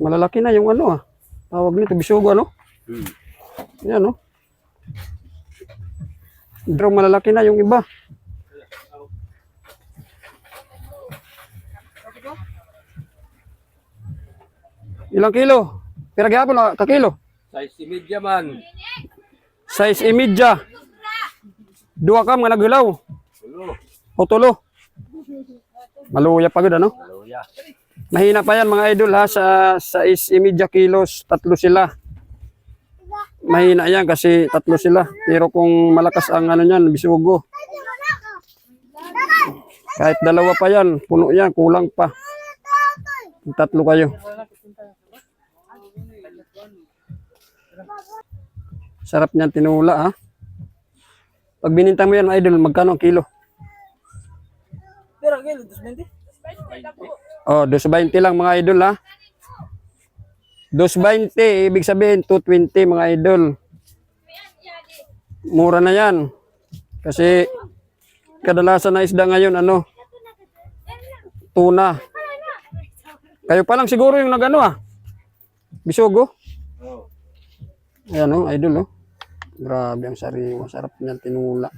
Malalaki na yung ano ah. Tawag nito, bisugo ano? Hmm. Yan oh. Pero malalaki na yung iba. Ilang kilo? Pero gihapon na kakilo. Size media man. Size imidya. Dua ka mga nagulaw. Ulo. O tulo. Maluya pa gud ano? Luya. Mahina pa yan mga idol ha sa size imidya kilos, tatlo sila. Mahina yan kasi tatlo sila. Pero kung malakas ang ano niyan, bisugo. Kahit dalawa pa yan, puno yan, kulang pa. Tatlo kayo. Sarap niyan tinula ha. Pag binintang mo yan mga idol, magkano ang kilo? Pero kilo, 220? Oh, 220 lang mga idol ha. 220, ibig sabihin 220 mga idol. Mura na yan. Kasi kadalasan na isda ngayon ano? Tuna. Kayo pa lang siguro yung nagano ah. Bisugo. Oh. Ayan oh, idol oh. Grabe ang sariwa. Sarap niyan tinula.